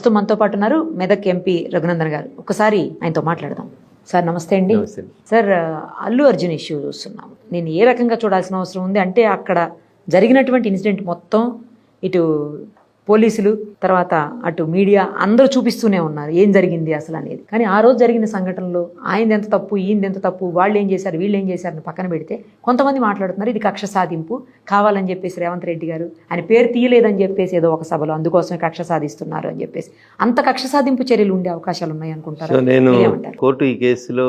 ప్రస్తుతం మనతో పాటు ఉన్నారు మెదక్ ఎంపీ రఘునందన్ గారు. ఒకసారి ఆయనతో మాట్లాడదాం. సార్ నమస్తే అండి. సార్ అల్లు అర్జున్ ఇష్యూ చూస్తున్నాం నేను ఏ రకంగా చూడాల్సిన అవసరం ఉంది? అంటే అక్కడ జరిగినటువంటి ఇన్సిడెంట్ మొత్తం ఇటు పోలీసులు తర్వాత అటు మీడియా అందరూ చూపిస్తూనే ఉన్నారు ఏం జరిగింది అసలు అనేది. కానీ ఆ రోజు జరిగిన సంఘటనలో ఆయన ఎంత తప్పు ఈయనది ఎంత తప్పు వాళ్ళు ఏం చేశారు వీళ్ళు ఏం చేశారని పక్కన పెడితే కొంతమంది మాట్లాడుతున్నారు ఇది కక్ష సాధింపు కావాలని చెప్పేసి రేవంత్ రెడ్డి గారు ఆయన పేరు తీయలేదని చెప్పేసి ఏదో ఒక సభలో అందుకోసమే కక్ష సాధిస్తున్నారు అని చెప్పేసి. అంత కక్ష సాధింపు చర్యలు ఉండే అవకాశాలు ఉన్నాయి అనుకుంటారు నేను? కోర్టు ఈ కేసులో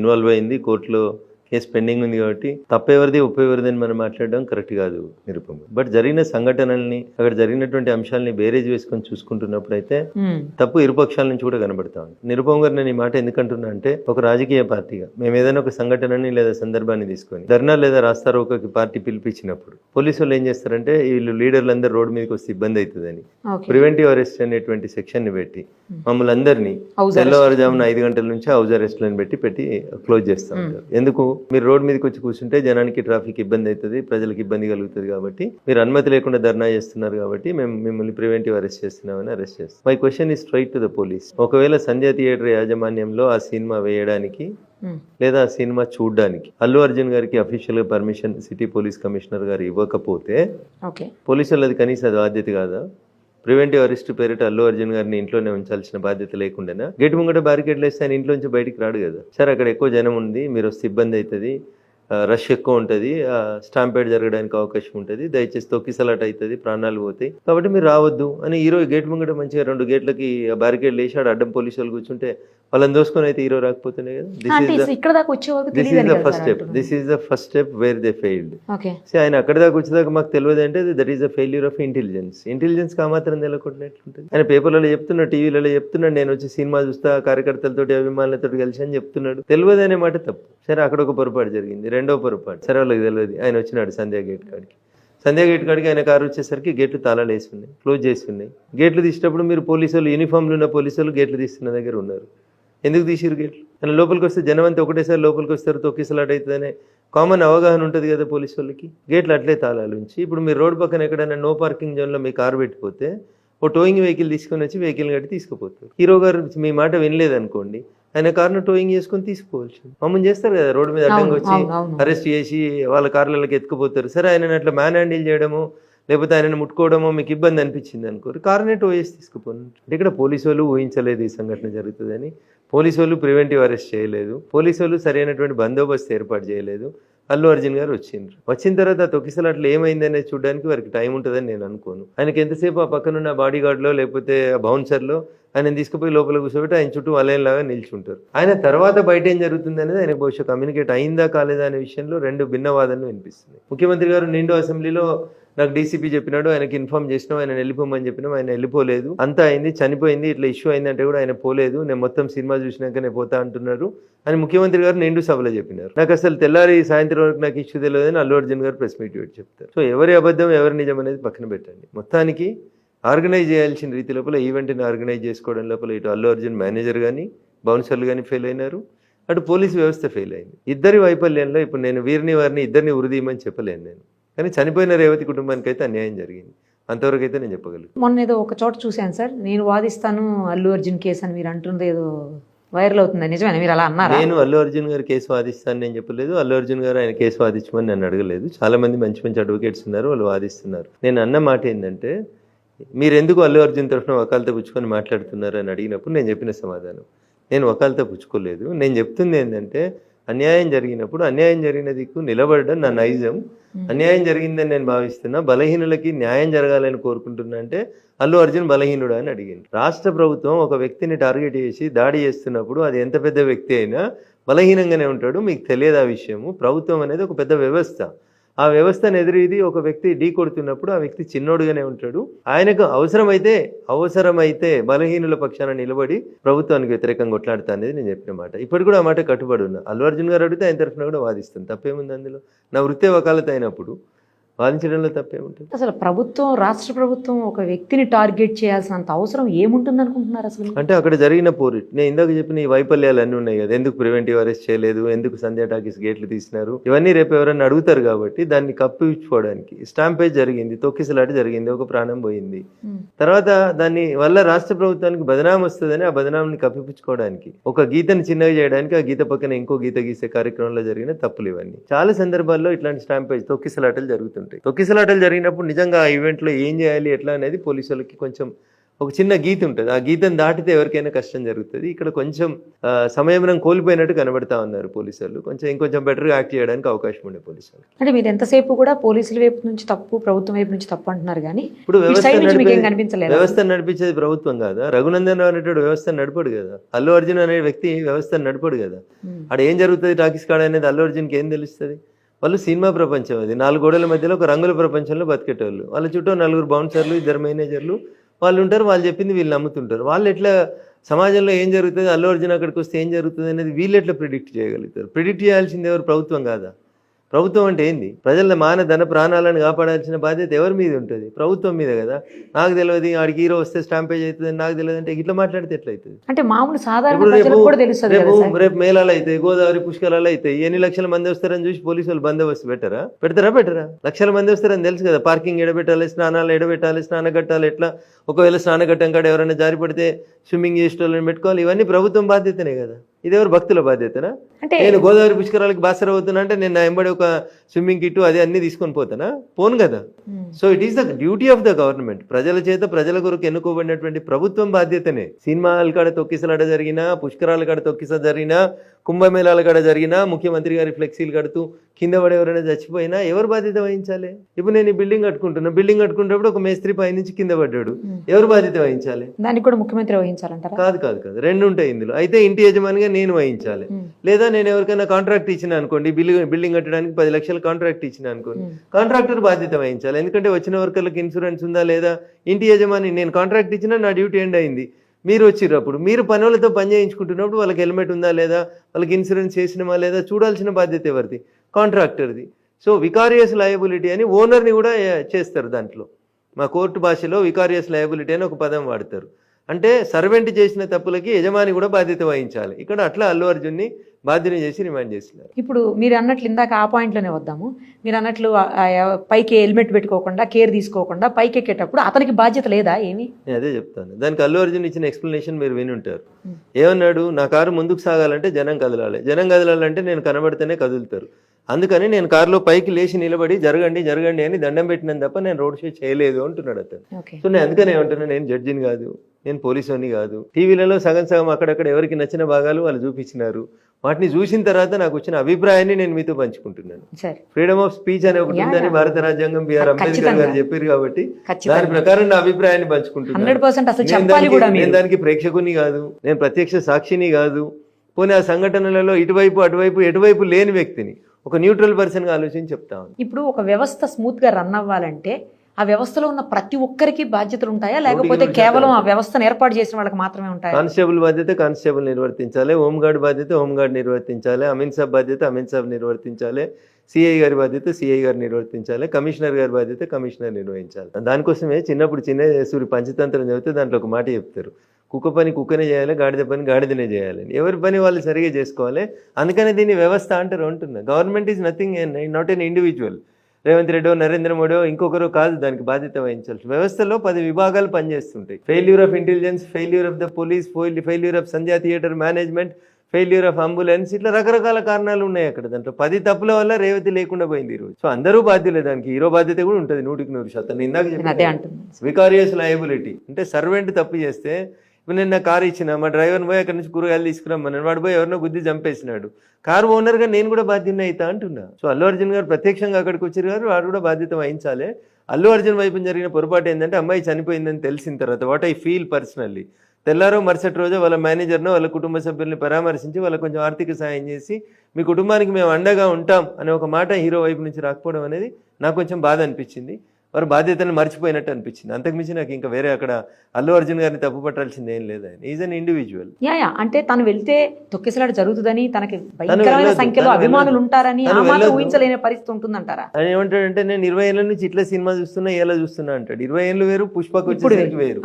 ఇన్వాల్వ్ అయింది కోర్టులో కేసు పెండింగ్ ఉంది కాబట్టి తప్పెవరిది ఉప్పెవరిది అని మనం మాట్లాడడం కరెక్ట్ కాదు నిరుపమ. బట్ జరిగిన సంఘటనల్ని అక్కడ జరిగినటువంటి అంశాలని బేరేజ్ వేసుకొని చూసుకుంటున్నప్పుడు అయితే తప్పు ఇరుపక్షాల నుంచి కూడా కనబడతా ఉంది. నిరుపమ గారు నేను ఈ మాట ఎందుకంటున్నా అంటే ఒక రాజకీయ పార్టీగా మేము ఏదైనా ఒక సంఘటనని లేదా సందర్భాన్ని తీసుకొని ధర్నా లేదా రాస్తారు ఒక పార్టీ పిలిపించినప్పుడు పోలీసు వాళ్ళు ఏం చేస్తారంటే వీళ్ళు లీడర్లు అందరూ రోడ్డు మీదకి వస్తే ఇబ్బంది అవుతుందని ప్రివెంటివ్ అరెస్ట్ అనేటువంటి సెక్షన్ని పెట్టి మమ్మల్ని అందరినీ తెల్లవారుజామున ఐదు గంటల నుంచి హౌస్ అరెస్ట్లను పెట్టి పెట్టి క్లోజ్ చేస్తా ఉంటారు. ఎందుకు? మీరు రోడ్ మీదకి వచ్చి కూర్చుంటే జనానికి ట్రాఫిక్ ఇబ్బంది అవుతుంది ప్రజలకు ఇబ్బంది కలుగుతుంది కాబట్టి. మీరు అనుమతి లేకుండా ధర్నా చేస్తున్నారు కాబట్టి మేము మిమ్మల్ని ప్రివెంటివ్ అరెస్ట్ చేస్తున్నామని అరెస్ట్ చేస్తాం. My question is straight to the police ఒకవేళ సంధ్య థియేటర్ యాజమాన్యంలో ఆ సినిమా వేయడానికి ఉమ్, లేదా ఆ సినిమా చూడడానికి అల్లు అర్జున్ గారికి అఫీషియల్గా పర్మిషన్ సిటీ పోలీస్ కమిషనర్ గారు ఇవ్వకపోతే పోలీసులు అది కనీస అది బాధ్యత కాదా? ప్రివెంటివ్ అరెస్ట్ పేరిట అల్లు అర్జున్ గారిని ఇంట్లోనే ఉంచాల్సిన బాధ్యత లేకుండా గేట్ ముంగట బ్యారికేడ్లు వేస్తే ఆయన ఇంట్లో నుంచి బయటికి రాడు కదా. సార్ అక్కడ ఎక్కువ జనం ఉంది మీరు వస్తే ఇబ్బంది అవుతుంది రష్ ఎక్కువ ఉంటుంది. స్టాంపేడ్ జరగడానికి అవకాశం ఉంటుంది. దయచేసి తొక్కిసలాట అవుతుంది ప్రాణాలు పోతాయి. కాబట్టి మీరు రావద్దు అని హీరో గేట్ ముంగట మంచిగా రెండు గేట్లకి బ్యారికేడ్లు వేసాడు అడ్డం పోలీసు వాళ్ళు కూర్చుంటే వాళ్ళని దోసుకొని అయితే హీరో రాకపోతేనే కదా. దిస్ వరకు this is the first step this is the first step where they failed so ఆయన అక్కడి దాకా వచ్చేదాకా మాకు తెలియదు అంటే that is the failure of intelligence intelligence కా మాత్రం తెలకొట్టినట్లుంటుంది. ఆయన పేపర్లలో చెప్తున్నాడు టీవీలలో చెప్తున్నాడు నేను వచ్చి సినిమా చూస్తా కార్యకర్తలతోటి అభిమానులతో కలిసి అని చెప్తున్నాడు. తెలియదు అనే మాట తప్పు. సరే అక్కడ ఒక పొరపాటు జరిగింది. రెండో పొరపాటు. సరే వాళ్ళకి తెలియదు. ఆయన వచ్చినాడు సంధ్యా గేట్ కాడికి. సంధ్యా గేట్ కాడికి ఆయన కారు వచ్చేసరికి గేట్లు తాళాలు వేసి ఉన్నాయి క్లోజ్ చేసి ఉన్నాయి గేట్లు తీసేటప్పుడు మీరు పోలీసులు యూనిఫామ్లు ఉన్న పోలీసులు గేట్లు తీస్తున్న దగ్గర ఉన్నారు. ఎందుకు తీసిరు గేట్లు ఆయన లోపలికి వస్తే జనం అంతా ఒకటేసారి లోపలికి వస్తారు తొక్కిసలాట అవుతుందనే కామన్ అవగాహన ఉంటుంది కదా పోలీసు వాళ్ళకి. గేట్లు అట్లే తాళాలు ఉంచి ఇప్పుడు మీరు రోడ్ పక్కన ఎక్కడైనా నో పార్కింగ్ జోన్లో మీ కారు పెట్టిపోతే ఓ టోయింగ్ వెహికల్ తీసుకొని వచ్చి వెహికల్ కట్టి తీసుకుపోతారు. హీరో గారు మీ మాట వినలేదనుకోండి ఆయన కార్ను టోయింగ్ చేసుకొని తీసుకోవచ్చు. మమ్మల్ని చేస్తారు కదా రోడ్డు మీద అడ్డంగా వచ్చి. అరెస్ట్ చేసి వాళ్ళ కార్లలోకి ఎత్తుకుపోతారు. సరే ఆయన అట్లా మ్యాన్ హ్యాండిల్ చేయడము లేకపోతే ఆయనను ముట్టుకోవడమో మీకు ఇబ్బంది అనిపించింది అనుకోరు కార్నే టో చేసి తీసుకుపోను అంటే ఇక్కడ పోలీసు వాళ్ళు ఊహించలేదు ఈ సంఘటన జరుగుతుందని. పోలీసు వాళ్ళు ప్రివెంటివ్ అరెస్ట్ చేయలేదు. పోలీసు వాళ్ళు సరైనటువంటి బందోబస్తు ఏర్పాటు చేయలేదు. అల్లు అర్జున్ గారు వచ్చిండ్రు. వచ్చిన తర్వాత ఆ తొక్కిసలాట్లు ఏమైంది అనేది చూడడానికి వారికి టైం ఉంటుందని నేను అనుకోను. ఆయనకి ఎంతసేపు ఆ పక్కనున్న బాడీ గార్డ్లో లేకపోతే బౌన్సర్లో ఆయన తీసుకుపోయి లోపల కూర్చోబెట్టి ఆయన చుట్టూ వలయంలాగా నిల్చుంటారు. ఆయన తర్వాత బయట ఏం జరుగుతుంది అనేది ఆయన బహుశా కమ్యూనికేట్ అయిందా కాలేదా అనే విషయంలో రెండు భిన్నవాదనలు వినిపిస్తున్నాయి. ముఖ్యమంత్రి గారు నిండు అసెంబ్లీలో నాకు డీసీపీ చెప్పినాడు ఆయనకి ఇన్ఫార్మ్ చేసినాం ఆయన వెళ్ళిపోమని చెప్పినాం ఆయన వెళ్ళిపోలేదు. అంతా అయింది చనిపోయింది ఇట్లా ఇష్యూ అయింది అంటే కూడా ఆయన పోలేదు నేను మొత్తం సినిమా చూసినాక నేను పోతా అంటున్నారు అని ముఖ్యమంత్రి గారు నిండు సభలో చెప్పినారు. నాకు అసలు తెల్లారి సాయంత్రం వరకు నాకు ఇష్యూ తెలియదు అని అల్లు అర్జున్ గారు ప్రెస్ మీట్ చెప్తారు. సో ఎవరి అబద్ధం ఎవరి నిజం అనేది పక్కన పెట్టండి. మొత్తానికి ఆర్గనైజ్ చేయాల్సిన రీతి లోపల ఈవెంట్ని ఆర్గనైజ్ చేసుకోవడం లోపల ఇటు అల్లు అర్జున్ మేనేజర్ కానీ బౌన్సర్లు కానీ ఫెయిల్ అయినారు. అటు పోలీస్ వ్యవస్థ ఫెయిల్ అయింది. ఇద్దరి వైఫల్యంలో ఇప్పుడు నేను వీరిని వారిని ఇద్దరిని ఉరిదీయమని చెప్పలేను నేను. కానీ చనిపోయిన రేవతి కుటుంబానికి అయితే అన్యాయం జరిగింది. అంతవరకు అయితే నేను చెప్పగలను. మొన్న ఏదో ఒక చోట చూశాను సార్. నేను వాదిస్తాను అల్లు అర్జున్ కేసు అని మీరు అంటుంది ఏదో వైరల్ అవుతుంది. నిజమేనా? మీరు అలా అన్నారా? నేను అల్లు అర్జున్ గారు కేసు వాదిస్తాను నేను చెప్పలేదు. అల్లు అర్జున్ గారు ఆయన కేసు వాదించమని నన్ను అడగలేదు. చాలా మంది మంచి మంచి అడ్వకేట్స్ ఉన్నారు. వాళ్ళు వాదిస్తున్నారు. నేను అన్న మాట ఏంటంటే మీరు ఎందుకు అల్లు అర్జున్ తరఫున వకాలతో పుచ్చుకొని మాట్లాడుతున్నారు అని అడిగినప్పుడు నేను చెప్పిన సమాధానం. నేను వకాలతో పుచ్చుకోలేదు. నేను చెప్తుంది ఏంటంటే అన్యాయం జరిగినప్పుడు అన్యాయం జరిగిన దిక్కు నిలబడడం నా నైజం. అన్యాయం జరిగిందని నేను భావిస్తున్నా. బలహీనులకి న్యాయం జరగాలని కోరుకుంటున్నా అంటే అల్లు అర్జున్ బలహీనుడా అని అడిగింది రాష్ట్ర ప్రభుత్వం ఒక వ్యక్తిని టార్గెట్ చేసి దాడి చేస్తున్నప్పుడు అది ఎంత పెద్ద వ్యక్తి అయినా బలహీనంగానే ఉంటాడు. మీకు తెలియదు ఆ విషయము. ప్రభుత్వం అనేది ఒక పెద్ద వ్యవస్థ. ఆ వ్యవస్థను ఎదురీది ఒక వ్యక్తి ఢీ కొడుతున్నప్పుడు ఆ వ్యక్తి చిన్నోడుగానే ఉంటాడు. ఆయనకు అవసరమైతే అవసరమైతే బలహీనుల పక్షాన నిలబడి ప్రభుత్వానికి వ్యతిరేకంగా కొట్లాడుతా అనేది నేను చెప్పిన మాట. ఇప్పుడు కూడా ఆ మాట కట్టుబడి ఉన్నా. అల్లు అర్జున్ గారు అడిగితే ఆయన తరఫున కూడా వాదిస్తాను తప్పేముంది అందులో? నా వృత్తే వకాలత అయినప్పుడు వాదించడంలో తప్పేముంటుంది? అసలు ప్రభుత్వం రాష్ట్ర ప్రభుత్వం ఒక వ్యక్తిని టార్గెట్ చేయాల్సినంత అవసరం ఏముంటుంది అనుకుంటున్నారు అసలు? అంటే అక్కడ జరిగిన పోరి నేను ఇందాక చెప్పిన ఈ వైఫల్యాలు అన్నీ ఉన్నాయి కదా. ఎందుకు ప్రివెంటివ్ అరెస్ట్ చేయలేదు? ఎందుకు సంధ్యా టాకీస్ గేట్లు తీసినారు? ఇవన్నీ రేపు ఎవరైనా అడుగుతారు కాబట్టి దాన్ని కప్పిపుచ్చుకోవడానికి. స్టాంపేజ్ జరిగింది తొక్కిసలాట జరిగింది ఒక ప్రాణం పోయింది. తర్వాత దాన్ని వల్ల రాష్ట్ర ప్రభుత్వానికి బదనాం వస్తుందని ఆ బదనాంని కప్పిపుచ్చుకోవడానికి. ఒక గీతను చిన్నగా చేయడానికి ఆ గీత పక్కన ఇంకో గీత గీసే కార్యక్రమంలో జరిగిన తప్పులు ఇవన్నీ. చాలా సందర్భాల్లో ఇట్లాంటి స్టాంపేజ్ తొక్కిసలాటలు జరుగుతుంటాయి తొక్కిసలాటలు జరిగినప్పుడు నిజంగా ఆ ఈవెంట్లో ఏం చేయాలి ఎట్లా అనేది పోలీసులకి కొంచెం ఒక చిన్న గీత ఉంటుంది. ఆ గీతను దాటితే ఎవరికైనా కష్టం జరుగుతుంది. ఇక్కడ కొంచెం సంయమనం కోల్పోయినట్టు కనబడతా ఉన్నారు పోలీసులు. కొంచెం ఇంకొంచెం బెటర్గా యాక్ట్ చేయడానికి అవకాశం ఉండే పోలీసులు అంటే మీరు ఎంతసేపు కూడా పోలీసుల వైపు నుంచి తప్పు ప్రభుత్వం వైపు నుంచి తప్పు అంటున్నారు కానీ ఇప్పుడు వ్యవస్థ నడిపించేది ప్రభుత్వం కాదా? రఘునందన్ రావు అనేటువంటి వ్యవస్థ నడపడు కదా. అల్లు అర్జున్ అనే వ్యక్తి వ్యవస్థ నడపడు కదా. ఆడ ఏం జరుగుతుంది టాకీస్ కాడ అనేది అల్లు అర్జున్కి ఏం తెలుస్తుంది? వాళ్ళు సినిమా ప్రపంచం అది. నాలుగు గోడల మధ్యలో ఒక రంగుల ప్రపంచంలో బతికేటోళ్ళు. వాళ్ళ చుట్టూ నలుగురు బౌన్సర్లు ఇద్దరు మేనేజర్లు. వాళ్ళు ఉంటారు వాళ్ళు చెప్పింది వీళ్ళు నమ్ముతుంటారు. వాళ్ళు ఎట్లా సమాజంలో ఏం జరుగుతుంది అల్లు అర్జున్ అక్కడికి వస్తే ఏం జరుగుతుంది అనేది వీళ్ళు ఎట్లా ప్రిడిక్ట్ చేయగలుగుతారు? ప్రిడిక్ట్ చేయాల్సింది ఎవరు? ప్రభుత్వం కాదా? ప్రభుత్వం అంటే ఏంది? ప్రజల మాన ధన ప్రాణాలను కాపాడాల్సిన బాధ్యత ఎవరి మీద ఉంటుంది? ప్రభుత్వం మీద కదా. నాకు తెలియదు ఆడికి హీరో వస్తే స్టాంపేజ్ అవుతుంది నాకు తెలియదు అంటే ఇట్లా మాట్లాడితే ఎట్లయితుంది? అంటే మామూలు సాధారణ రేపు రేపు మేళాలు అవుతాయి గోదావరి పుష్కరాలు అవుతాయి ఎన్ని లక్షల మంది వస్తారని చూసి పోలీసు వాళ్ళు బందోబస్తు పెట్టరా? పెడతారా పెట్టరా? లక్షల మంది వస్తారని తెలుసు కదా. పార్కింగ్ ఎడబెట్టాలి స్నానాలు ఎడబెట్టాలి స్నాన కట్టాలి ఎట్లా? ఒకవేళ స్నాన కట్టం కాడ ఎవరైనా జారి పడితే స్విమ్మింగ్ చేసేటోళ్ళని పెట్టుకోవాలి. ఇవన్నీ ప్రభుత్వం బాధ్యతనే కదా. ఇది ఎవరు భక్తుల బాధ్యతనా? అంటే నేను గోదావరి పుష్కరాలకు బాసర అవుతున్నా అంటే నేను నా ఎంబడి ఒక స్విమ్మింగ్ కిట్ అది అన్ని తీసుకొని పోతానా? పోను కదా. So it is the duty of the government ప్రజల చేత ప్రజల కొరకు ఎన్నుకోబడినటువంటి ప్రభుత్వం బాధ్యతనే. సినిమాల కాడ తొక్కిసలాట జరిగినా పుష్కరాల కాడ తొక్కిస జరిగినా కుంభమేళాల కాడ జరిగినా ముఖ్యమంత్రి గారి ఫ్లెక్సీలు కడుతూ కింద పడి ఎవరైనా చచ్చిపోయినా ఎవరు బాధ్యత వహించాలి? ఇప్పుడు నేను ఈ బిల్డింగ్ కట్టుకుంటున్నా. బిల్డింగ్ కట్టుకునేటప్పుడు ఒక మేస్త్రి పైనుంచి కింద పడ్డాడు. ఎవరు బాధ్యత వహించాలి? దానికి కూడా ముఖ్యమంత్రి వహించాలంటారా? కాదు కాదు కాదు. రెండు ఉంటాయి ఇందులో. అయితే ఇంటి యజమానిగా నేను వహించాలి. లేదా నేను ఎవరికైనా కాంట్రాక్ట్ ఇచ్చిన అనుకోండి బిల్డింగ్ బిల్డింగ్ కట్టడానికి పది లక్షల కాంట్రాక్ట్ ఇచ్చిన అనుకోండి. కాంట్రాక్టర్ బాధ్యత వహించాలి. ఎందుకంటే వచ్చిన వర్కర్లకు ఇన్సూరెన్స్ ఉందా లేదా? ఇంటి యజమాని నేను కాంట్రాక్ట్ ఇచ్చినా నా డ్యూటీ ఎండ్ అయింది. మీరు వచ్చినప్పుడు మీరు పనులతో పని చేయించుకుంటున్నప్పుడు వాళ్ళకి హెల్మెట్ ఉందా లేదా? వాళ్ళకి ఇన్సూరెన్స్ చేసినమా లేదా? చూడాల్సిన బాధ్యత ఎవరిది? కాంట్రాక్టర్ది సో వికారియస్ లయబిలిటీ అని ఓనర్ని కూడా చేస్తారు దాంట్లో. మా కోర్టు భాషలో వికారియస్ లయబిలిటీ అని ఒక పదం వాడతారు. అంటే సర్వెంట్ చేసిన తప్పులకి యజమాని కూడా బాధ్యత వహించాలి. ఇక్కడ అట్లా అల్లు అర్జున్ని బాధ్యత చేసి రిమాండ్ చేసినారు ఇప్పుడు మీరు అన్నట్లు ఇందాక ఆ పాయింట్లోనే వద్దాము. మీరు అన్నట్లు పైకి హెల్మెట్ పెట్టుకోకుండా కేర్ తీసుకోకుండా పైకి ఎక్కేటప్పుడు అతనికి బాధ్యత లేదా ఏమి? నేను అదే చెప్తాను. దానికి అల్లు అర్జున్ ఇచ్చిన ఎక్స్ప్లెనేషన్ మీరు విని ఉంటారు. ఏమన్నాడు? నా కారు ముందుకు సాగాలంటే జనం కదలాలి. జనం కదలాలంటే నేను కనబడితేనే కదులుతారు. అందుకని నేను కారులో పైకి లేచి నిలబడి జరగండి జరగండి అని దండం పెట్టినాను తప్ప నేను రోడ్ షో చేయలేదు అంటున్నాడు అతను. సో నేను అందుకనే ఏమంటున్నా? నేను జడ్జిని కాదు. నేను పోలీసుని కాదు. టీవీలలో సగం సగం అక్కడక్కడ ఎవరికి నచ్చిన భాగాలు వాళ్ళు చూపించినారు. వాటిని చూసిన తర్వాత నాకు వచ్చిన అభిప్రాయాన్ని నేను మీతో పంచుకుంటున్నాను. ఫ్రీడమ్ ఆఫ్ స్పీచ్ అనే ఒకటి ఉందని. భారత రాజ్యాంగం బిఆర్ అంబేద్కర్. గారు చెప్పారు కాబట్టి దాని ప్రకారం నా అభిప్రాయాన్ని పంచుకుంటున్నాను. నేను దానికి- కూడా నేను మీరు. దానికి ప్రేక్షకుని కాదు నేను ప్రత్యక్ష సాక్షిని కాదు. పోనీ ఆ సంఘటనలలో ఇటువైపు అటువైపు ఎటువైపు లేని వ్యక్తిని ఒక న్యూట్రల్ పర్సన్గా ఆలోచించి చెప్తా ఉన్నాను. ఇప్పుడు ఒక వ్యవస్థ స్మూత్గా రన్ అవ్వాలంటే ఆ వ్యవస్థలో ఉన్న ప్రతి ఒక్కరికి బాధ్యతలు ఉంటాయా? లేకపోతే కేవలం ఆ. వ్యవస్థను ఏర్పాటు చేసిన వాళ్ళకి మాత్రమే ఉంటాయా? కానిస్టేబుల్ బాధ్యత కానిస్టేబుల్ నిర్వర్తించాలి. హోంగార్డ్ బాధ్యత హోంగార్డ్ నిర్వర్తించాలి. అమీన్ సాబ్ బాధ్యత అమీన్ సాబ్ నిర్వర్తించాలి. సిఐ గారి బాధ్యత సిఐ గారు నిర్వర్తించాలి. కమిషనర్ గారి బాధ్యత కమిషనర్ నిర్వహించాలి. దానికోసమే చిన్నప్పుడు చిన్న సూరి పంచతంత్రం చదివితే దాంట్లో ఒక మాట చెప్తారు. కుక్క పని కుక్కనే చేయాలి గాడిద పని గాడిదనే చేయాలి ఎవరి పని వాళ్ళు సరిగా చేసుకోవాలి. అందుకనే దీన్ని వ్యవస్థ అంటారు అంటున్నా. Government is nothing not an individual Revanth రెడ్డో Narendra మోడో ఇంకొకరు కాదు దానికి బాధ్యత వహించాల్సి. వ్యవస్థలో పది విభాగాలు పనిచేస్తుంటాయి. Failure of intelligence failure of the police failure of Sandhya theatre management failure of ambulance ఇట్లా రకరకాల కారణాలు ఉన్నాయి అక్కడ. దాంట్లో పది తప్పుల వల్ల రేవతి లేకుండా పోయింది ఈరోజు. సో అందరూ బాధ్యులే దానికి. హీరో బాధ్యత కూడా ఉంటుంది నూటికి నూరు శాతం. ఇందాక అంటున్నాను వికారియస్ లయబిలిటీ అంటే సర్వెంట్ తప్పు చేస్తే నిన్న నేను నా కారు ఇచ్చిన మా డ్రైవర్ పోయి అక్కడి నుంచి కూరగాయలు తీసుకురమ్మన్నాను వాడు పోయి ఎవరినో గుద్ది చంపేసినాడు. కారు ఓనర్గా నేను కూడా బాధ్యత అవుతా అంటున్నా. సో అల్లు అర్జున్ గారు ప్రత్యక్షంగా అక్కడికి వచ్చారు గారు వాడు కూడా బాధ్యత వహించాలి. అల్లు అర్జున్ వైపు జరిగిన పొరపాటు ఏంటంటే అమ్మాయి చనిపోయిందని తెలిసిన తర్వాత వాట్ ఐ ఫీల్ పర్సనల్లీ తెల్లారో మరుసటి రోజు వాళ్ళ మేనేజర్ను వాళ్ళ కుటుంబ సభ్యుల్ని పరామర్శించి వాళ్ళకి కొంచెం ఆర్థిక సాయం చేసి మీ కుటుంబానికి మేము అండగా ఉంటాం అనే ఒక మాట హీరో వైపు నుంచి రాకపోవడం అనేది నాకు కొంచెం బాధ అనిపించింది. వారు బాధ్యతను మర్చిపోయినట్టు అనిపించింది. అంతకుమించి నాకు ఇంకా వేరే అక్కడ అల్లు అర్జున్ గారిని తప్పు పట్టాల్సింది ఏం లేదు ఆయన. Is an individual yeah yeah. అంటే తను వెళ్తే తొక్కిసలాట జరుగుతుందని తనకి భయంకరమైన సంఖ్యలో అభిమానులు. ఉంటారని. ఊహించలేని పరిస్థితి ఉంటుందంటారా? ఆయన ఏమంటాడంటే నేను ఇరవై ఏళ్ళ నుంచి ఇట్లా సినిమా చూస్తున్నా ఎలా చూస్తున్నా అంటాడు. ఇరవై ఏళ్ళు వేరు పుష్పకు వచ్చేసరికి వేరు.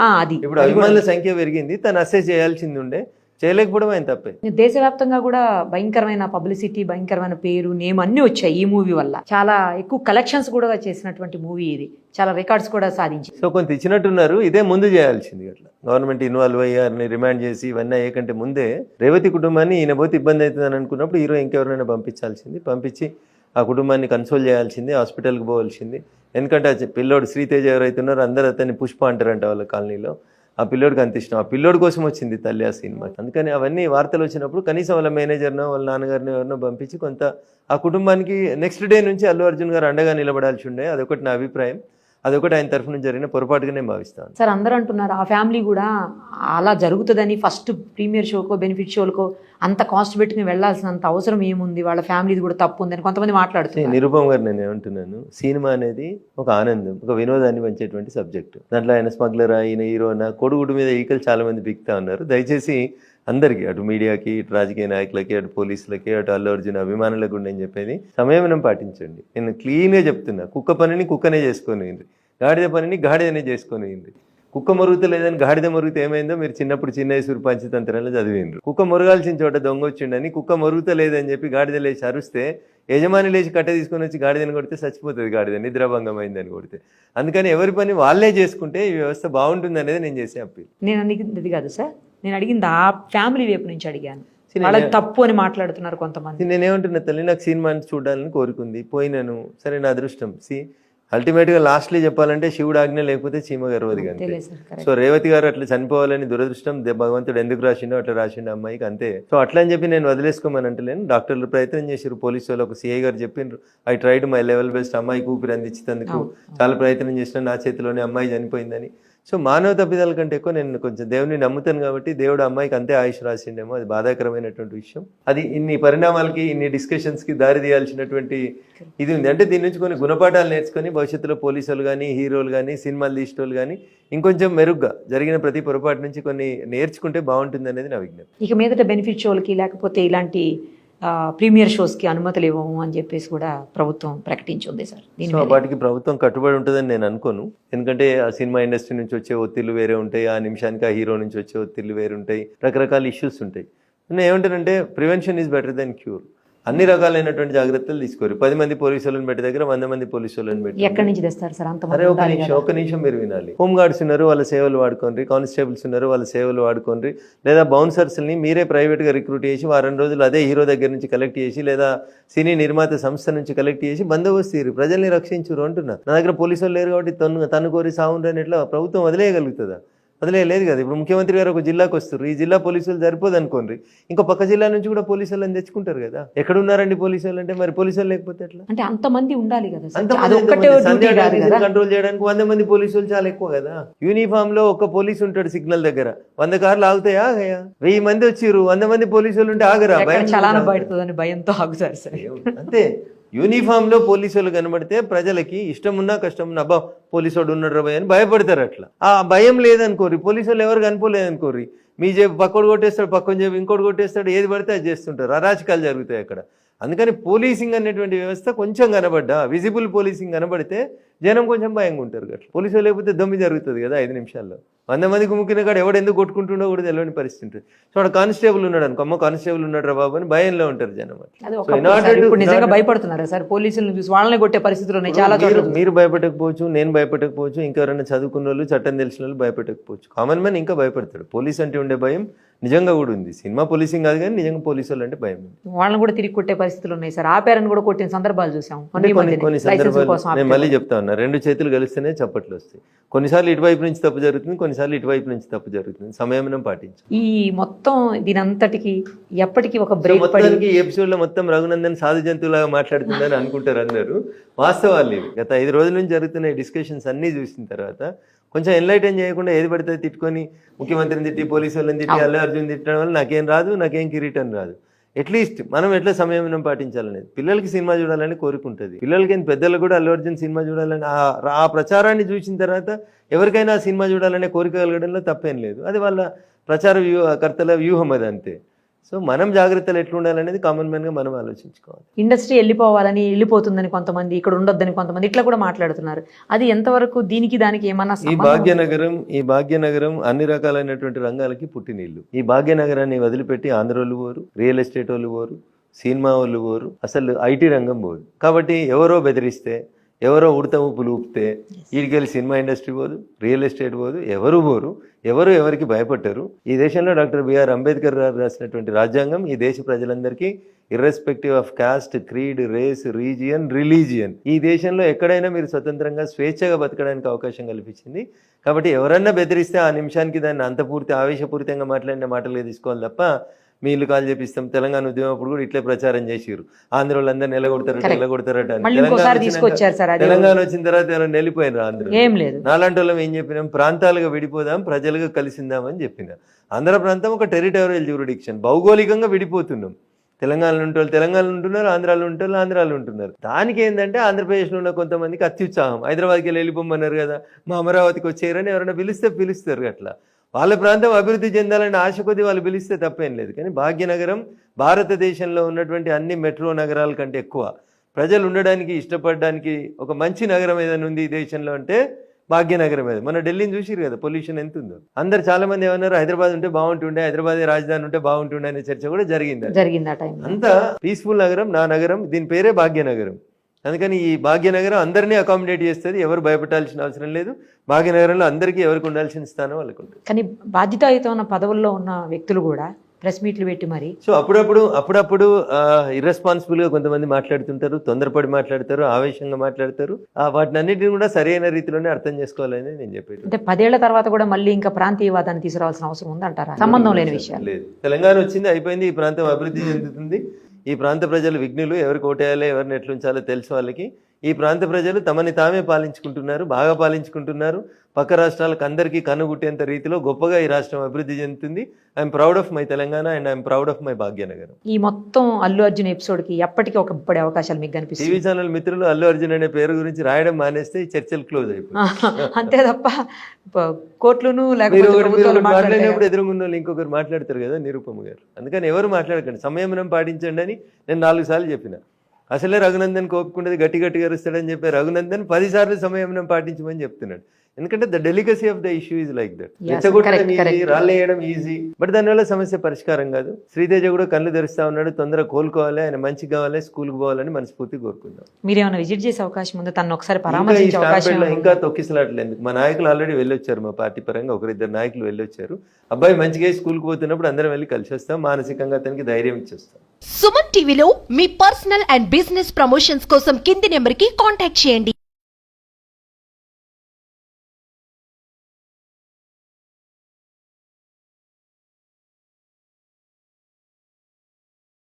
ఇప్పుడు అభిమానుల సంఖ్య పెరిగింది. తను అసెస్ చేయాల్సింది ఉండే. చేయలేకపోవడం ఆయన తప్పే దేశవ్యాప్తంగా కూడా భయంకరమైన పబ్లిసిటీ భయంకరమైన పేరు నేమ్ అన్ని వచ్చాయి ఈ మూవీ వల్ల. చాలా ఎక్కువ కలెక్షన్స్ కూడా చేసినటువంటి మూవీ ఇది. చాలా రికార్డ్స్ కూడా సాధించింది. సో కొంత ఇచ్చినట్టున్నారు. ఇదే ముందు చేయాల్సింది అట్లా. గవర్నమెంట్ ఇన్వాల్వ్ అయ్యారని రిమాండ్ చేసి ఇవన్నీ అయ్యేకంటే ముందే రేవతి కుటుంబాన్ని ఈయన పోతే ఇబ్బంది అవుతుందని అనుకున్నప్పుడు హీరో ఇంకెవరైనా పంపించాల్సింది. పంపించి ఆ కుటుంబాన్ని కన్సోల్ చేయాల్సింది హాస్పిటల్కి పోవాల్సింది. ఎందుకంటే పిల్లోడు శ్రీతేజ ఎవరైతే ఉన్నారో అందరూ అతన్ని పుష్ప అంటారంట వాళ్ళ కాలనీలో. ఆ పిల్లోడికి అంత ఇష్టం. ఆ పిల్లోడి కోసం వచ్చింది తల్లి ఆ సినిమా. అందుకని అవన్నీ వార్తలు వచ్చినప్పుడు కనీసం వాళ్ళ మేనేజర్నో వాళ్ళ నాన్నగారిని ఎవరినో పంపించి కొంత ఆ కుటుంబానికి నెక్స్ట్ డే నుంచి అల్లు అర్జున్ గారు అండగా నిలబడాల్సి ఉండే. అదొకటి నా అభిప్రాయం. అదొకటి ఆయన తరఫున జరిగిన పొరపాటుగానే భావిస్తాను. సార్ అందరూ అంటున్నారు ఆ ఫ్యామిలీ కూడా అలా జరుగుతుందని ఫస్ట్ ప్రీమియర్ షోకో బెనిఫిట్ షోలకో అంత కాస్ట్ పెట్టుకుని వెళ్ళాల్సినంత అవసరం ఏముంది? వాళ్ళ ఫ్యామిలీది కూడా తప్పు ఉందని కొంతమంది మాట్లాడుతున్నారు. నిరుపమ్ గారు నేను ఏమంటున్నాను సినిమా అనేది ఒక ఆనందం ఒక వినోదాన్ని పంచేటువంటి సబ్జెక్టు. దాంట్లో ఆయన స్మగ్లర్ ఆయన హీరోనా కొడుగుడు మీద ఈకలు చాలా మంది బిక్తా ఉన్నారు. దయచేసి అందరికీ అటు మీడియాకి ఇటు రాజకీయ నాయకులకి అటు పోలీసులకి అటు అల్లు అర్జున్ అభిమానులకు నేను చెప్పేది సంయమనం పాటించండి. నేను క్లీన్గా చెప్తున్నా కుక్క పనిని కుక్కనే చేసుకొని గాడిద పనిని గాడిదనే చేసుకొని కుక్క మరుగుతలేదని గాడిద మరుగుతే ఏమైందో మీరు చిన్నప్పుడు చిన్న చిన్నేశ్వరి పంచతంత్రంలో చదివిండ్రు. కుక్క మొరగాల్సిన చోట దొంగ వచ్చిండని కుక్క మరుగుతలేదని చెప్పి గాడిద లేచి అరుస్తే యజమాని లేచి కట్టె తీసుకొని వచ్చి గాడిదని కొడితే చచ్చిపోతుంది గాడిద నిద్రాభంగం అయిందని కొడితే. అందుకని ఎవరి పని వాళ్ళే చేసుకుంటే ఈ వ్యవస్థ బాగుంటుంది అనేది నేను చేసే అప్పీల్. నేను అడిగింది కాదు సార్. నేను అడిగింది ఆ ఫ్యామిలీ వైపు నుంచి అడిగాను. సినిమా- వాళ్ళది తప్పు అని మాట్లాడుతున్నారు కొంతమంది. నేనేమంటున్నా తల్లి నాకు సినిమాని చూడాలని కోరుకుంది. పోయినాను. సరే నా అదృష్టం. సి అల్టిమేట్గా లాస్ట్లీ చెప్పాలంటే శివుడు ఆజ్ఞ లేకపోతే చీమ గర్వది అంతే. కరెక్ట్ సో రేవతి గారు అట్లా చనిపోవాలని దురదృష్టం భగవంతుడు ఎందుకు రాసిండో అట్లా రాసిండు అమ్మాయికి అంతే. సో అట్లా అని చెప్పి నేను వదిలేసుకోమని అంటలేను. డాక్టర్లు ప్రయత్నం చేశారు పోలీసు వాళ్ళు ఒక సిఐ గారు చెప్పిండ్రు I tried my level best అమ్మాయికి ఊపిరి అందించేందుకు చాలా ప్రయత్నం చేసిన నా చేతిలోనే అమ్మాయి చనిపోయిందని. సో మానవ తప్పిదాల కంటే ఎక్కువ నేను కొంచెం దేవుని నమ్ముతాను కాబట్టి దేవుడు అమ్మాయికి అంతే ఆయుష్ రాసిండేమో. అది బాధాకరమైనటువంటి విషయం. అది ఇన్ని పరిణామాలకి ఇన్ని డిస్కషన్స్కి దారి తీయాల్సినటువంటి ఇది ఉంది. అంటే దీని నుంచి కొన్ని గుణపాఠాలు నేర్చుకొని భవిష్యత్తులో పోలీసులు కానీ హీరోలు కానీ సినిమాలు తీసేటోళ్ళు కానీ ఇంకొంచెం మెరుగ్గా జరిగిన ప్రతి పొరపాటు నుంచి కొన్ని నేర్చుకుంటే బాగుంటుంది అనేది నా విజ్ఞప్తి. ఇక మీదట బెనిఫిట్ షోలకి లేకపోతే ఇలాంటి ప్రీమియర్ షోస్కి అనుమతులు ఇవ్వము అని చెప్పేసి కూడా ప్రభుత్వం ప్రకటించింది సార్. దీని వాటికి ప్రభుత్వం కట్టుబడి ఉంటుందని నేను అనుకోను. ఎందుకంటే ఆ సినిమా ఇండస్ట్రీ నుంచి వచ్చే ఒత్తిళ్ళు వేరే ఉంటాయి ఆ నిమిషానికి ఆ హీరో నుంచి వచ్చే ఒత్తిళ్ళు వేరే ఉంటాయి రకరకాల ఇష్యూస్ ఉంటాయి. నేను ఏమంటానంటే prevention is better than cure. అన్ని రకాలైనటువంటి జాగ్రత్తలు తీసుకోరు. పది మంది పోలీసు వాళ్ళని పెట్టి దగ్గర వంద మంది పోలీసు వాళ్ళని పెట్టి ఎక్కడి నుంచి తెస్తారు సార్? అంత అరే ఒక నిమిషం ఒక నిమిషం మీరు వినాలి. హోమ్ గార్డ్స్ ఉన్నారు వాళ్ళ సేవలు వాడుకోండి. కానిస్టేబుల్స్ ఉన్నారు వాళ్ళ సేవలు వాడుకోండి. లేదా బౌన్సర్స్ని మీరే ప్రైవేట్గా రిక్రూట్ చేసి వారం రోజులు అదే హీరో దగ్గర నుంచి కలెక్ట్ చేసి లేదా సినీ నిర్మాత సంస్థ నుంచి కలెక్ట్ చేసి బందోబస్తు తీరు. ప్రజల్ని రక్షించురు అంటున్నా. నా దగ్గర పోలీసు వాళ్ళు లేరు కాబట్టి తను తను కోరి సాగుండ్రని ఎట్లా ప్రభుత్వం వదిలేయగలుగుతుందా? వదిలేయలేదు కదా. ఇప్పుడు ముఖ్యమంత్రి గారు ఒక జిల్లాకు వస్తారు ఈ జిల్లా పోలీసులు సరిపోదు అనుకోండి ఇంకో పక్క జిల్లా నుంచి కూడా పోలీసు వాళ్ళని తెచ్చుకుంటారు కదా. ఎక్కడ ఉన్నారండి పోలీసు వాళ్ళు అంటే మరి పోలీసు వాళ్ళు లేకపోతే ఎట్లా? అంటే అంత మంది ఉండాలి కదా అంతమంది కంట్రోల్ చేయడానికి వంద మంది పోలీసులు చాలా ఎక్కువ కదా. యూనిఫామ్లో ఒక పోలీసు ఉంటాడు సిగ్నల్ దగ్గర. వంద కార్లు ఆగుతాయా ఆగయా? వెయ్యి మంది వచ్చిర్రు. వంద మంది పోలీసులు ఉంటే ఆగరా? భయం చలాన భయంతో ఆగుతారు సార్. అంతే. యూనిఫామ్లో పోలీసులు కనబడితే ప్రజలకి ఇష్టం ఉన్నా కష్టం ఉన్నా అబ్బా పోలీసు వాడు ఉన్నాడు రాబోయ్ అని భయపడతారు అట్లా. ఆ భయం లేదనుకోరి పోలీసు వాళ్ళు ఎవరు కనిపోలేదనుకోరి మీ జేబు పక్కోడు కొట్టేస్తాడు పక్కన జేబు ఇంకోటి కొట్టేస్తాడు ఏది పడితే అది చేస్తుంటారు. అరాచకాలు జరుగుతాయి అక్కడ. అందుకని పోలీసింగ్ అనేటువంటి వ్యవస్థ కొంచెం కనబడ్డా విజిబుల్ పోలీసింగ్ కనబడితే జనం కొంచెం భయంగా ఉంటారు అట్లా. పోలీసులు లేకపోతే దమ్మి జరుగుతుంది కదా ఐదు నిమిషాల్లో. వంద మంది గుమ్ముకిన కాడ ఎవడు ఎందుకు కొట్టుకుంటుండో కూడా తెలియని పరిస్థితి ఉంటుంది. సో అక్కడ కానిస్టేబుల్ ఉన్నాడు అనుకో అమ్మ కానిస్టేబుల్ ఉన్నాడు రా బాబు అని భయంలో ఉంటారు జనం నిజంగా భయపడుతున్నారా సార్ పోలీసులను చూసి వాళ్ళని కొట్టే పరిస్థితులు ఉన్నాయి చాలా మీరు భయపెట్టకపోవచ్చు నేను భయపెట్టకపోవచ్చు ఇంకెవరైనా చదువుకున్న వాళ్ళు చట్టం తెలిసిన వాళ్ళు భయపెట్టకపోవచ్చు కామన్ మ్యాన్ ఇంకా భయపడతాడు. పోలీస్ అంటే ఉండే భయం నిజంగా కూడా ఉంది. సినిమా పోలీసింగ్ కాదు కానీ నిజంగా పోలీసు వాళ్ళు అంటే భయం ఉంది. వాళ్ళని కూడా తిరిగి కొట్టే పరిస్థితులు ఉన్నాయి సార్. ఆపారని కూడా కొట్టిన సందర్భాలు చూసాం. కొన్ని సందర్భాలు నేను. మళ్ళీ చెప్తా ఉన్నా. రెండు చేతులు కలిస్తేనే చప్పట్లు వస్తాయి. కొన్నిసార్లు ఇటువైపు నుంచి తప్పు జరుగుతుంది కొన్నిసార్లు ఇటువైపు నుంచి తప్పు జరుగుతుంది. సమయం పాటించాలి. ఈ మొత్తం దీనంతటికి ఎప్పటికీ ఒక బ్రేక్ పడి ఎపిసోడ్లో మొత్తం రఘునందన్ సాధు జంతువులాగా మాట్లాడుతుందని అనుకుంటారు అందరూ. వాస్తవాలు ఇవి. గత ఐదు రోజుల నుంచి జరుగుతున్న డిస్కషన్స్ అన్ని చూసిన తర్వాత కొంచెం ఎన్లైటన్ చేయకుండా ఏది పడితే తిట్టుకొని ముఖ్యమంత్రిని తిట్టి పోలీసు వాళ్ళని తిట్టి అల్లు అర్జున్ తిట్టడం వల్ల నాకేం రాదు నాకేం కిరీటం రాదు. అట్లీస్ట్ మనం ఎట్లా సంయమనం పాటించాలనేది పిల్లలకి సినిమా చూడాలని కోరిక ఉంటుంది. పిల్లలకి ఏంది పెద్దలకు కూడా అల్లు అర్జున్ సినిమా చూడాలని ఆ- ఆ ప్రచారాన్ని చూసిన తర్వాత ఎవరికైనా సినిమా చూడాలనే కోరిక కలగడంలో తప్పేం లేదు. అది వాళ్ళ ప్రచార వ్యూహ కర్తల వ్యూహం అది అంతే. సో మనం జాగ్రత్తలు ఎట్లా ఉండాలనేది కామన్ మ్యాన్గా మనం ఆలోచించుకోవాలి. ఇండస్ట్రీ వెళ్ళిపోవాలని వెళ్ళిపోతుందని కొంతమంది ఇక్కడ ఉండొద్దని కొంతమంది ఇట్లా కూడా మాట్లాడుతున్నారు. అది ఎంతవరకు దీనికి దానికి ఏమన్నా ఈ భాగ్యనగరం ఈ భాగ్యనగరం అన్ని రకాలైనటువంటి రంగాలకి పుట్టినీళ్ళు ఈ భాగ్యనగరాన్ని వదిలిపెట్టి ఆంధ్రోళ్ళు పోరు రియల్ ఎస్టేట్ వాళ్ళు పోరు సినిమా వాళ్ళు పోరు అసలు ఐటీ రంగం పోదు. కాబట్టి ఎవరో బెదిరిస్తే ఎవరో ఉడత ఊపులు ఊపితే వీడికెళ్ళి సినిమా ఇండస్ట్రీ పోదు రియల్ ఎస్టేట్ పోదు ఎవరు పోరు ఎవరు ఎవరికి భయపడరు ఈ దేశంలో డాక్టర్ బిఆర్ అంబేద్కర్ గారు రాసినటువంటి రాజ్యాంగం ఈ దేశ ప్రజలందరికీ irrespective of caste creed race region religion ఈ దేశంలో ఎక్కడైనా మీరు స్వతంత్రంగా స్వేచ్ఛగా బతకడానికి అవకాశం కల్పించింది. కాబట్టి ఎవరన్నా బెదిరిస్తే ఆ నిమిషానికి దాన్ని అంత పూర్తి ఆవేశపూరితంగా మాట్లాడిన మాటలుగా తీసుకోవాలి తప్ప మీ ఇల్లు కాల్ చేపిస్తాం. తెలంగాణ ఉద్యమం అప్పుడు కూడా ఇట్లే ప్రచారం చేసిరు ఆంధ్ర వాళ్ళందరూ నిలగొడతారట Correct. నిలగొడతారట అని. తెలంగాణ వచ్చిన తర్వాత వెళ్ళిపోయినారు ఆంధ్ర నాలాంటి వాళ్ళం ఏం చెప్పినాం? ప్రాంతాలుగా విడిపోదాం ప్రజలుగా కలిసిందామని చెప్పిన. ఆంధ్ర ప్రాంతం ఒక టెరిటోరియల్ జ్యూరిడిక్షన్. భౌగోళికంగా విడిపోతున్నాం. తెలంగాణలో ఉంటే వాళ్ళు తెలంగాణలో ఉంటున్నారు ఆంధ్రాలో ఉంటే వాళ్ళు ఆంధ్రాలో ఉంటున్నారు. దానికి ఏంటంటే ఆంధ్రప్రదేశ్లో ఉన్న కొంతమందికి అత్యుత్సాహం. హైదరాబాద్కి వెళ్ళి వెళ్ళిపోమన్నారు కదా మా అమరావతికి వచ్చేయరని ఎవరైనా పిలిస్తే పిలుస్తారు అట్లా. వాళ్ళ ప్రాంతం అభివృద్ధి చెందాలని ఆశ కొద్దీ వాళ్ళు పిలిస్తే తప్పేం లేదు. కానీ భాగ్యనగరం భారతదేశంలో ఉన్నటువంటి అన్ని మెట్రో నగరాల కంటే ఎక్కువ. ప్రజలు ఉండడానికి ఇష్టపడడానికి ఒక మంచి నగరం ఏదైనా ఉంది ఈ దేశంలో అంటే భాగ్యనగరం అది మన ఢిల్లీని చూసిరు కదా పొల్యూషన్ ఎంత ఉందో అందరు చాలా మంది ఏమన్నారు హైదరాబాద్ ఉంటే బాగుంటుండే హైదరాబాద్ రాజధాని ఉంటే బాగుంటుండే అనే చర్చ కూడా జరిగింది. జరిగింది అంత పీస్ఫుల్ నగరం నా నగరం దీని పేరే భాగ్యనగరం. అందుకని ఈ భాగ్యనగరం అందరినీ అకామిడేట్ చేస్తుంది. ఎవరు భయపడాల్సిన అవసరం లేదు. భాగ్యనగరంలో అందరికీ ఎవరికి ఉండాల్సిన స్థానం వాళ్ళకు ఉంటుంది. కానీ బాధ్యతాయుత ఉన్న పదవుల్లో ఉన్న వ్యక్తులు కూడా ప్రెస్ మీట్లు పెట్టి మరి సో అప్పుడప్పుడు అప్పుడప్పుడు ఇర్రెస్పాన్సిబుల్గా కొంతమంది మాట్లాడుతుంటారు తొందరపడి మాట్లాడతారు ఆవేశంగా మాట్లాడతారు. ఆ వాటిని అన్నిటిని కూడా సరైన రీతిలోనే అర్థం చేసుకోవాలని నేను చెప్పేది. అంటే పదేళ్ళ తర్వాత కూడా మళ్ళీ ఇంకా ప్రాంతీయవాదాన్ని తీసుకురావాల్సిన అవసరం ఉందంటారా? సంబంధం లేని విషయాలు. లేదు. తెలంగాణ వచ్చింది అయిపోయింది ఈ ప్రాంతం అభివృద్ధి చెందుతుంది. ఈ ప్రాంత ప్రజలు విఘ్నులు ఎవరికి ఓటేయాలో ఎవరిని ఎట్లుంచాలో తెలిసి వాళ్ళకి. ఈ ప్రాంత ప్రజలు తమని తామే పాలించుకుంటున్నారు బాగా పాలించుకుంటున్నారు. పక్క రాష్ట్రాలకు అందరికీ కనుగుట్టేంత రీతిలో గొప్పగా ఈ రాష్ట్రం అభివృద్ధి చెందుతుంది. I'm proud of my Telangana and I'm proud of my Bhagyanagaram. ఈ మొత్తం అల్లు అర్జున్ ఎపిసోడ్కి ఎప్పటికీ ఒక పడే అవకాశాలు మీకు కనిపిస్తుంది టీవీ ఛానల్ మిత్రులు అల్లు అర్జున్ అనే పేరు గురించి రాయడం మానేస్తే ఈ చర్చలు క్లోజ్ అయిపోయి అంతే తప్ప కోర్టులను మాట్లాడినప్పుడు ఎదురుగున్న వాళ్ళు ఇంకొకరు మాట్లాడతారు కదా నిరుపమ గారు. అందుకని ఎవరు మాట్లాడకండి. సంయమనం పాటించండి అని నేను నాలుగు సార్లు చెప్పిన. అసలే రఘునందన్ కోపుకుండేది గట్టి గట్టిగా అరుస్తాడని చెప్పి రఘునందన్ పదిసార్లు సంయమనం పాటించమని చెప్తున్నాడు. ఎందుకంటే the delicacy of the issue is like that Yes, రెచ్చగొట్టడం correct, ఈజీ. రాళ్ళేయడం ఈజీ బట్ దానివల్ల సమస్య పరిష్కారం కాదు. శ్రీతేజ కూడా కళ్ళు తెరుస్తా ఉన్నాడు తొందరగా కోలుకోవాలి ఆయన మంచి కావాలి స్కూల్కి పోవాలని మనస్ఫూర్తి కోరుకుందాం. మీరేమైనా విజిట్ చేసే అవకాశం ఉందో? తను ఒకసారి పరామర్శించే అవకాశం ఇంకా? తొక్కిసలాటలేదు మా నాయకులు ఆల్రెడీ వెళ్ళొచ్చారు మా పార్టీ పరంగా ఒకరిద్దరు నాయకులు వెళ్ళొచ్చారు. అబ్బాయి మంచిగా స్కూల్కి పోతున్నప్పుడు అందరం వెళ్ళి కలిసి వస్తాం మానసికంగా అతనికి ధైర్యం ఇచ్చేస్తాం. సుమన్ టీవీలో మీ పర్సనల్ అండ్ బిజినెస్ ప్రమోషన్స్ కోసం కింది నెంబర్కి కాంటాక్ట్ చేయండి.